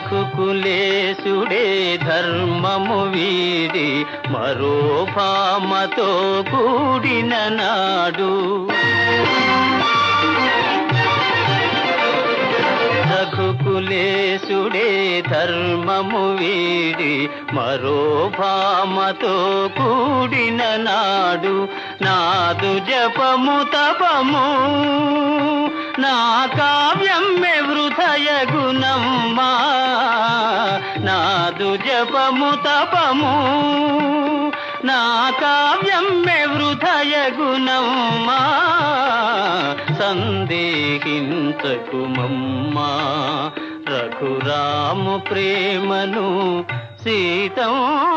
కులేశుడే ధర్మము వీడి మరో భామతో కూడిన నాడు. కులేశుడే ధర్మము వీడి మరో భామతో కూడిన నాడు. నాదు జపము తపము నా కావ్యం మే వృధయ గుణమ్మా నాదు జపము తపము నా కావ్యం మే వృధయ గుణమ్మా సందేహించకుమమ్మా రఘురాము ప్రేమను సీతమ్మా